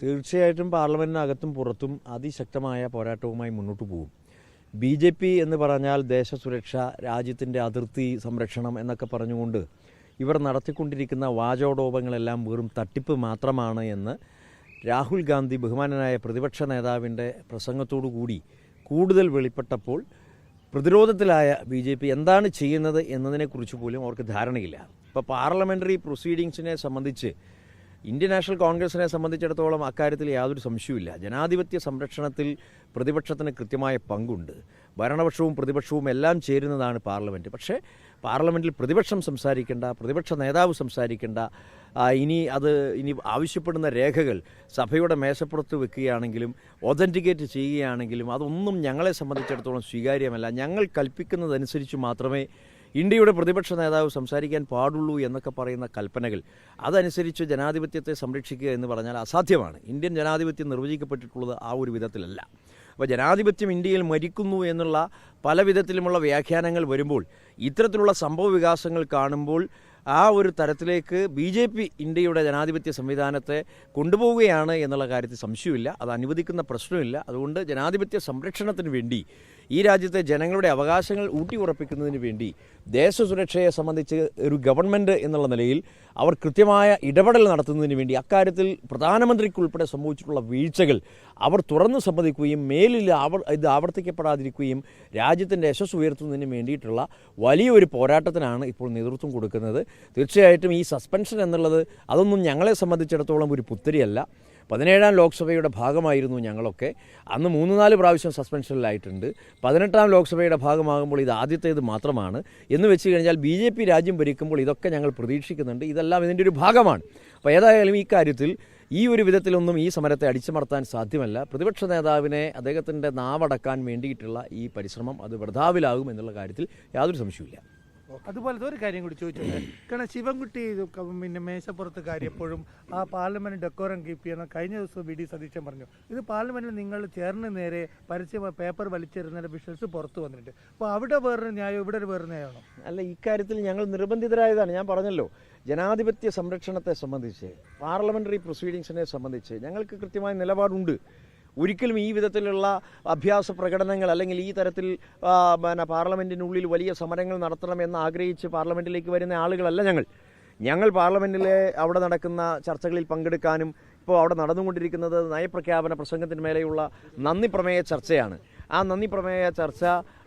തീർച്ചയായിട്ടും പാർലമെന്റിനകത്തും പുറത്തും അതിശക്തമായ പോരാട്ടവുമായി മുന്നോട്ട് പോകും ബി ജെ പി എന്ന് പറഞ്ഞാൽ ദേശസുരക്ഷ രാജ്യത്തിന്റെ അതിർത്തി സംരക്ഷണം എന്നൊക്കെ പറഞ്ഞുകൊണ്ട് ഇവർ നടത്തിക്കൊണ്ടിരിക്കുന്ന വാചോടോപങ്ങളെല്ലാം വെറും തട്ടിപ്പ് മാത്രമാണ് എന്ന് രാഹുൽ ഗാന്ധി ബഹുമാനനായ പ്രതിപക്ഷ നേതാവിന്റെ പ്രസംഗത്തോടു കൂടി കൂടുതൽ വെളിപ്പെട്ടപ്പോൾ പ്രതിരോധത്തിലായ ബി ജെ പി എന്താണ് ചെയ്യുന്നത് എന്നതിനെക്കുറിച്ച് പോലും അവർക്ക് ധാരണയില്ല. ഇപ്പോൾ പാർലമെന്ററി പ്രൊസീഡിങ്സിനെ സംബന്ധിച്ച് ഇന്ത്യൻ നാഷണൽ കോൺഗ്രസിനെ സംബന്ധിച്ചിടത്തോളം അക്കാര്യത്തിൽ യാതൊരു സംശയവുമില്ല. ജനാധിപത്യ സംരക്ഷണത്തിൽ പ്രതിപക്ഷത്തിന് കൃത്യമായ പങ്കുണ്ട്. ഭരണപക്ഷവും പ്രതിപക്ഷവും എല്ലാം ചേരുന്നതാണ് പാർലമെന്റ് പക്ഷേ പാർലമെന്റിൽ പ്രതിപക്ഷം സംസാരിക്കേണ്ട പ്രതിപക്ഷ നേതാവ് സംസാരിക്കേണ്ട ഇനി അത് ഇനി ആവശ്യപ്പെടുന്ന രേഖകൾ സഭയുടെ മേശപ്പുറത്ത് വെക്കുകയാണെങ്കിലും ഒതന്റിക്കേറ്റ് ചെയ്യുകയാണെങ്കിലും അതൊന്നും ഞങ്ങളെ സംബന്ധിച്ചിടത്തോളം സ്വീകാര്യമല്ല. ഞങ്ങൾ കൽപ്പിക്കുന്നതനുസരിച്ച് മാത്രമേ ഇന്ത്യയുടെ പ്രതിപക്ഷ നേതാവ് സംസാരിക്കാൻ പാടുള്ളൂ എന്നൊക്കെ പറയുന്ന കൽപ്പനകൾ അതനുസരിച്ച് ജനാധിപത്യത്തെ സംരക്ഷിക്കുക എന്ന് പറഞ്ഞാൽ അസാധ്യമാണ്. ഇന്ത്യൻ ജനാധിപത്യം നിർവചിക്കപ്പെട്ടിട്ടുള്ളത് ആ ഒരു വിധത്തിലല്ല. അപ്പോൾ ജനാധിപത്യം ഇന്ത്യയിൽ മരിക്കുന്നു എന്നുള്ള പല വിധത്തിലുമുള്ള വ്യാഖ്യാനങ്ങൾ വരുമ്പോൾ ഇത്തരത്തിലുള്ള സംഭവ വികാസങ്ങൾ കാണുമ്പോൾ ആ ഒരു തരത്തിലേക്ക് ബി ജെ പി ഇന്ത്യയുടെ ജനാധിപത്യ സംവിധാനത്തെ കൊണ്ടുപോവുകയാണ് എന്നുള്ള കാര്യത്തിൽ സംശയമില്ല അത് അനുവദിക്കുന്ന പ്രശ്നമില്ല അതുകൊണ്ട് ജനാധിപത്യ സംരക്ഷണത്തിന് വേണ്ടി ഈ രാജ്യത്തെ ജനങ്ങളുടെ അവകാശങ്ങൾ ഊട്ടിയുറപ്പിക്കുന്നതിന് വേണ്ടി ദേശസുരക്ഷയെ സംബന്ധിച്ച് ഒരു ഗവൺമെന്റ് എന്നുള്ള നിലയിൽ അവർ കൃത്യമായ ഇടപെടൽ നടത്തുന്നതിന് വേണ്ടി അക്കാര്യത്തിൽ പ്രധാനമന്ത്രിക്കുൾപ്പെടെ സംഭവിച്ചിട്ടുള്ള വീഴ്ചകൾ അവർ തുറന്നു സമ്മതിക്കുകയും മേലിൽ ആവർ ഇത് ആവർത്തിക്കപ്പെടാതിരിക്കുകയും രാജ്യത്തിന്റെ യശസ് ഉയർത്തുന്നതിന് വേണ്ടിയിട്ടുള്ള വലിയൊരു പോരാട്ടത്തിനാണ് ഇപ്പോൾ നേതൃത്വം കൊടുക്കുന്നത്. തീർച്ചയായിട്ടും ഈ സസ്പെൻഷൻ എന്നുള്ളത് അതൊന്നും ഞങ്ങളെ സംബന്ധിച്ചിടത്തോളം ഒരു പുത്തരിയല്ല. പതിനേഴാം ലോക്സഭയുടെ ഭാഗമായിരുന്നു ഞങ്ങളൊക്കെ. അന്ന് മൂന്ന് നാല് പ്രാവശ്യം സസ്പെൻഷനിലായിട്ടുണ്ട്. പതിനെട്ടാം ലോക്സഭയുടെ ഭാഗമാകുമ്പോൾ ഇത് ആദ്യത്തേത് മാത്രമാണ്. എന്ന് വെച്ച് കഴിഞ്ഞാൽ ബി ജെ പി രാജ്യം ഭരിക്കുമ്പോൾ ഇതൊക്കെ ഞങ്ങൾ പ്രതീക്ഷിക്കുന്നുണ്ട്. ഇതെല്ലാം ഇതിന്റെ ഒരു ഭാഗമാണ്. അപ്പോൾ ഏതായാലും ഈ കാര്യത്തിൽ ഈ ഒരു വിധത്തിലൊന്നും ഈ സമരത്തെ അടിച്ചമർത്താൻ സാധ്യമല്ല. പ്രതിപക്ഷ നേതാവിനെ അദ്ദേഹത്തിന്റെ നാവടക്കാൻ വേണ്ടിയിട്ടുള്ള ഈ പരിശ്രമം അത് വൃഥാവിലാകും എന്നുള്ള കാര്യത്തിൽ യാതൊരു സംശയവുമില്ല. അതുപോലത്തെ ഒരു കാര്യം കൂടി ചോദിച്ചോട്ടെ കാരണം ശിവൻകുട്ടി പിന്നെ മേശപ്പുറത്ത് കാര്യപ്പോഴും ആ പാർലമെന്റ് ഡെക്കോറം കീപ്പ് ചെയ്യണം കഴിഞ്ഞ ദിവസം വി ഡി സതീശൻ പറഞ്ഞു ഇത് പാർലമെന്റിൽ നിങ്ങൾ ചേർന്ന് നേരെ പരസ്യ പേപ്പർ വലിച്ചെറിഞ്ഞ വിഷ്വൽസ് പുറത്തു വന്നിട്ടുണ്ട്. അപ്പോൾ അവിടെ വേറൊരു ന്യായം ഇവിടെ ഒരു വേറെ ന്യായമാണോ അല്ല ഇക്കാര്യത്തിൽ ഞങ്ങൾ നിർബന്ധിതരായതാണ്. ഞാൻ പറഞ്ഞല്ലോ ജനാധിപത്യ സംരക്ഷണത്തെ സംബന്ധിച്ച് പാർലമെന്ററി പ്രൊസീഡിങ്സിനെ സംബന്ധിച്ച് ഞങ്ങൾക്ക് കൃത്യമായ നിലപാടുണ്ട്. ഒരിക്കലും ഈ വിധത്തിലുള്ള അഭ്യാസ പ്രകടനങ്ങൾ അല്ലെങ്കിൽ ഈ തരത്തിൽ പിന്നെ പാർലമെന്റിനുള്ളിൽ വലിയ സമരങ്ങൾ നടത്തണമെന്ന് ആഗ്രഹിച്ച് പാർലമെന്റിലേക്ക് വരുന്ന ആളുകളല്ല ഞങ്ങൾ. ഞങ്ങൾ പാർലമെന്റിലെ അവിടെ നടക്കുന്ന ചർച്ചകളിൽ പങ്കെടുക്കാനും ഇപ്പോൾ അവിടെ നടന്നുകൊണ്ടിരിക്കുന്നത് നയപ്രഖ്യാപന പ്രസംഗത്തിന് മേലെയുള്ള നന്ദി പ്രമേയ ചർച്ചയാണ്. ആ നന്ദി പ്രമേയ ചർച്ച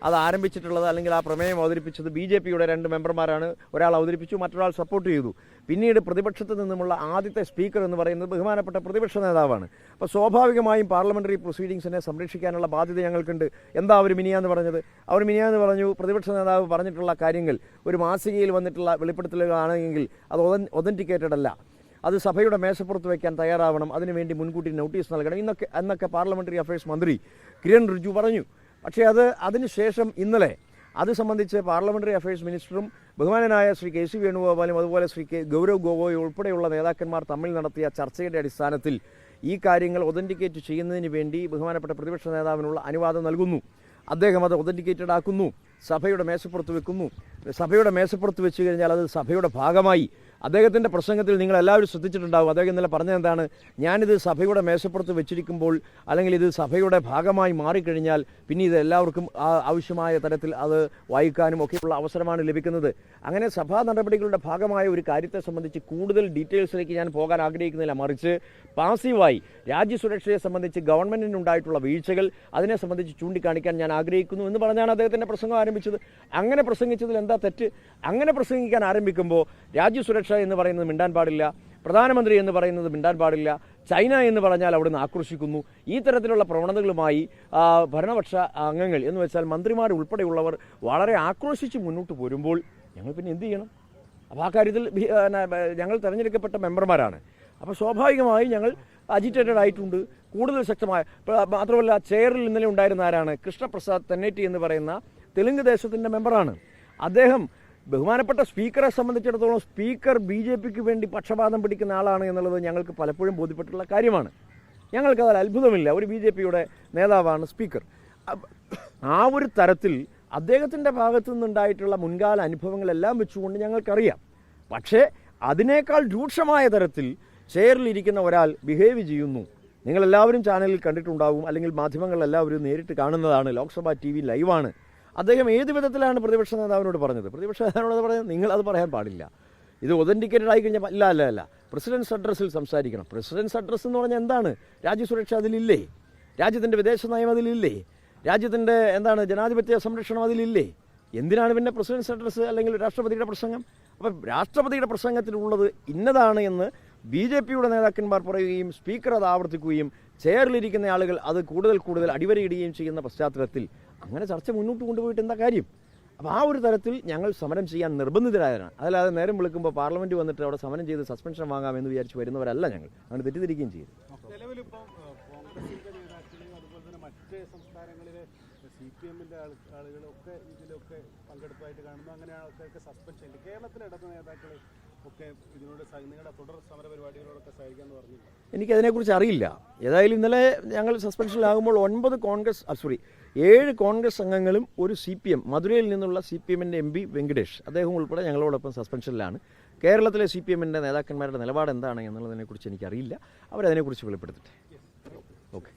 അത് ആരംഭിച്ചിട്ടുള്ളത് അല്ലെങ്കിൽ ആ പ്രമേയം അവതരിപ്പിച്ചത് ബി ജെ പിയുടെ രണ്ട് മെമ്പർമാരാണ്. ഒരാൾ അവതരിപ്പിച്ചു മറ്റൊരാൾ സപ്പോർട്ട് ചെയ്തു. പിന്നീട് പ്രതിപക്ഷത്ത് നിന്നുമുള്ള ആദ്യത്തെ സ്പീക്കർ എന്ന് പറയുന്നത് ബഹുമാനപ്പെട്ട പ്രതിപക്ഷ നേതാവാണ്. അപ്പോൾ സ്വാഭാവികമായും പാർലമെന്ററി പ്രൊസീഡിങ്സിനെ സംരക്ഷിക്കാനുള്ള ബാധ്യത ഞങ്ങൾക്കുണ്ട്. എന്താ അവർ മിനിയാന്ന് പറഞ്ഞത്? അവർ മിനിയാന്ന് പറഞ്ഞു പ്രതിപക്ഷ നേതാവ് പറഞ്ഞിട്ടുള്ള കാര്യങ്ങൾ ഒരു മാസികയിൽ വന്നിട്ടുള്ള വെളിപ്പെടുത്തലുകളാണെങ്കിൽ അത് ഒതന്റിക്കേറ്റഡ് അല്ല അത് സഭയുടെ മേശപ്പുറത്ത് വയ്ക്കാൻ തയ്യാറാവണം. അതിനുവേണ്ടി മുൻകൂട്ടി നോട്ടീസ് നൽകണം. ഇന്നൊക്കെ എന്നൊക്കെ പാർലമെന്ററി അഫയേഴ്സ് മന്ത്രി കിരൺ റിജു പറഞ്ഞു. പക്ഷേ അത് അതിനുശേഷം ഇന്നലെ അത് സംബന്ധിച്ച് പാർലമെന്ററി അഫയേഴ്സ് മിനിസ്റ്ററും ബഹുമാനനായ ശ്രീ കെ സി വേണുഗോപാലും അതുപോലെ ശ്രീ കെ ഗൗരവ് ഗോഗോയ് ഉൾപ്പെടെയുള്ള നേതാക്കന്മാർ തമ്മിൽ നടത്തിയ ചർച്ചയുടെ അടിസ്ഥാനത്തിൽ ഈ കാര്യങ്ങൾ ഒതന്റിക്കേറ്റ് ചെയ്യുന്നതിന് വേണ്ടി ബഹുമാനപ്പെട്ട പ്രതിപക്ഷ നേതാവിനുള്ള അനുവാദം നൽകുന്നു. അദ്ദേഹം അത് ഒതന്റിക്കേറ്റഡ് ആക്കുന്നു. സഭയുടെ മേശപ്പുറത്ത് വെക്കുന്നു. സഭയുടെ മേശപ്പുറത്ത് വെച്ച് കഴിഞ്ഞാൽ അത് സഭയുടെ ഭാഗമായി. അദ്ദേഹത്തിന്റെ പ്രസംഗത്തിൽ നിങ്ങൾ എല്ലാവരും ശ്രദ്ധിച്ചിട്ടുണ്ടാവും. അദ്ദേഹം ഇന്നലെ പറഞ്ഞത് എന്താണ്? ഞാനിത് സഭയുടെ മേശപ്പുറത്ത് വെച്ചിരിക്കുമ്പോൾ അല്ലെങ്കിൽ ഇത് സഭയുടെ ഭാഗമായി മാറിക്കഴിഞ്ഞാൽ പിന്നെ ഇത് എല്ലാവർക്കും ആവശ്യമായ തരത്തിൽ അത് വായിക്കാനും ഒക്കെയുള്ള അവസരമാണ് ലഭിക്കുന്നത്. അങ്ങനെ സഭാ നടപടികളുടെ ഭാഗമായ ഒരു കാര്യത്തെ സംബന്ധിച്ച് കൂടുതൽ ഡീറ്റെയിൽസിലേക്ക് ഞാൻ പോകാൻ ആഗ്രഹിക്കുന്നില്ല. മറിച്ച് പാസീവായി രാജ്യസുരക്ഷയെ സംബന്ധിച്ച് ഗവൺമെന്റിനുണ്ടായിട്ടുള്ള വീഴ്ചകൾ അതിനെ സംബന്ധിച്ച് ചൂണ്ടിക്കാണിക്കാൻ ഞാൻ ആഗ്രഹിക്കുന്നു എന്ന് പറഞ്ഞാണ് അദ്ദേഹത്തിന്റെ പ്രസംഗം ആരംഭിച്ചത്? അങ്ങനെ പ്രസംഗിച്ചതിൽ എന്താ തെറ്റ്? അങ്ങനെ പ്രസംഗിക്കാൻ ആരംഭിക്കുമ്പോൾ രാജ്യസുരക്ഷ എന്ന് പറയുന്നത് മിണ്ടാൻ പാടില്ല. പ്രധാനമന്ത്രി എന്ന് പറയുന്നത് മിണ്ടാൻ പാടില്ല. ചൈന എന്ന് പറഞ്ഞാൽ അവിടുന്ന് ആക്രോശിക്കുന്നു. ഈ തരത്തിലുള്ള പ്രവണതകളുമായി ഭരണപക്ഷ അംഗങ്ങൾ എന്ന് വെച്ചാൽ മന്ത്രിമാർ ഉൾപ്പെടെയുള്ളവർ വളരെ ആക്രോശിച്ച് മുന്നോട്ട് പോരുമ്പോൾ ഞങ്ങൾ പിന്നെ എന്ത് ചെയ്യണം? അപ്പോൾ ആ കാര്യത്തിൽ ഞങ്ങൾ തിരഞ്ഞെടുക്കപ്പെട്ട മെമ്പർമാരാണ്. അപ്പോൾ സ്വാഭാവികമായി ഞങ്ങൾ അജിറ്റേറ്റഡ് ആയിട്ടുണ്ട്. കൂടുതൽ ശക്തമായ മാത്രമല്ല ചെയറിൽ ഇന്നലെ ഉണ്ടായിരുന്ന ആരാണ്? കൃഷ്ണപ്രസാദ് തെന്നേറ്റി എന്ന് പറയുന്ന തെലുങ്ക് ദേശത്തിന്റെ മെമ്പറാണ്. അദ്ദേഹം ബഹുമാനപ്പെട്ട സ്പീക്കറെ സംബന്ധിച്ചിടത്തോളം സ്പീക്കർ ബി ജെ പിക്ക് വേണ്ടി പക്ഷപാതം പിടിക്കുന്ന ആളാണ് എന്നുള്ളത് ഞങ്ങൾക്ക് പലപ്പോഴും ബോധ്യപ്പെട്ടുള്ള കാര്യമാണ്. ഞങ്ങൾക്ക് ഞങ്ങൾക്കതിൽ അത്ഭുതമില്ല. ഒരു ബി ജെ പിയുടെ നേതാവാണ് സ്പീക്കർ. ആ ഒരു തരത്തിൽ അദ്ദേഹത്തിന്റെ ഭാഗത്തു നിന്നുണ്ടായിട്ടുള്ള മുൻകാല അനുഭവങ്ങളെല്ലാം വെച്ചുകൊണ്ട് ഞങ്ങൾക്കറിയാം. പക്ഷേ അതിനേക്കാൾ രൂക്ഷമായ തരത്തിൽ ചെയറിലിരിക്കുന്ന ഒരാൾ ബിഹേവ് ചെയ്യുന്നു. നിങ്ങളെല്ലാവരും ചാനലിൽ കണ്ടിട്ടുണ്ടാവും. അല്ലെങ്കിൽ മാധ്യമങ്ങളെല്ലാവരും നേരിട്ട് കാണുന്നതാണ്. ലോക്സഭ ടി വി ലൈവാണ്. അദ്ദേഹം ഏത് വിധത്തിലാണ് പ്രതിപക്ഷ നേതാവിനോട് പറഞ്ഞത്? പ്രതിപക്ഷ നേതാവിനോട് പറഞ്ഞത് അത് പറയാൻ പാടില്ല. ഇത് ഒതന്റിക്കേറ്റഡ് ആയി കഴിഞ്ഞാൽ അല്ല അല്ല. അല്ല പ്രസിഡൻസ് അഡ്രസ്സിൽ സംസാരിക്കണം. പ്രസിഡൻസ് അഡ്രസ്സ് എന്ന് പറഞ്ഞാൽ എന്താണ്? രാജ്യസുരക്ഷ അതിലില്ലേ? രാജ്യത്തിന്റെ വിദേശ നയം അതിലില്ലേ? രാജ്യത്തിന്റെ എന്താണ് ജനാധിപത്യ സംരക്ഷണം അതിലില്ലേ? എന്തിനാണ് പിന്നെ പ്രസിഡൻസ് അഡ്രസ്സ് അല്ലെങ്കിൽ രാഷ്ട്രപതിയുടെ പ്രസംഗം? അപ്പം രാഷ്ട്രപതിയുടെ പ്രസംഗത്തിലുള്ളത് ഇന്നതാണ് എന്ന് ബി ജെ പിയുടെ നേതാക്കന്മാർ പറയുകയും സ്പീക്കർ അത് ആവർത്തിക്കുകയും ചെയറിലിരിക്കുന്ന ആളുകൾ അത് കൂടുതൽ കൂടുതൽ അടിവരയിടുകയും ചെയ്യുന്ന പശ്ചാത്തലത്തിൽ അങ്ങനെ ചർച്ച മുന്നോട്ട് കൊണ്ടുപോയിട്ട് എന്താ കാര്യം? അപ്പോൾ ആ ഒരു തരത്തിൽ ഞങ്ങൾ സമരം ചെയ്യാൻ നിർബന്ധിതരായതാണ് അതല്ലാതെ നേരം വിളിക്കുമ്പോൾ പാർലമെന്റ് വന്നിട്ട് അവിടെ സമരം ചെയ്ത് സസ്പെൻഷൻ വാങ്ങാമെന്ന് വിചാരിച്ച് വരുന്നവരല്ല ഞങ്ങൾ. അങ്ങനെ തെറ്റിദ്ധരിക്കുകയും ചെയ്തു. ആളുകളൊക്കെ ഇതിലൊക്കെ പങ്കെടുപ്പായിട്ട് കാണുന്നു. അങ്ങനെ ആൾക്കാർക്ക് സസ്പെൻഷൻ കേരളത്തിലെ ഇടത് നേതാക്കൾ തുടർ സമര എനിക്കതിനെക്കുറിച്ച് അറിയില്ല. ഏതായാലും ഇന്നലെ ഞങ്ങൾ സസ്പെൻഷനിലാകുമ്പോൾ ഒൻപത് കോൺഗ്രസ് സോറി ഏഴ് കോൺഗ്രസ് അംഗങ്ങളും ഒരു സി പി എം മധുരയിൽ നിന്നുള്ള സി പി എമ്മിന്റെ എം പി വെങ്കടേഷ് അദ്ദേഹം ഉൾപ്പെടെ ഞങ്ങളോടൊപ്പം സസ്പെൻഷനിലാണ്. കേരളത്തിലെ സി പി എമ്മിന്റെ നേതാക്കന്മാരുടെ നിലപാട് എന്താണ് എന്നുള്ളതിനെക്കുറിച്ച് എനിക്കറിയില്ല. അവരതിനെക്കുറിച്ച് വെളിപ്പെടുത്തിട്ടെ. ഓക്കെ.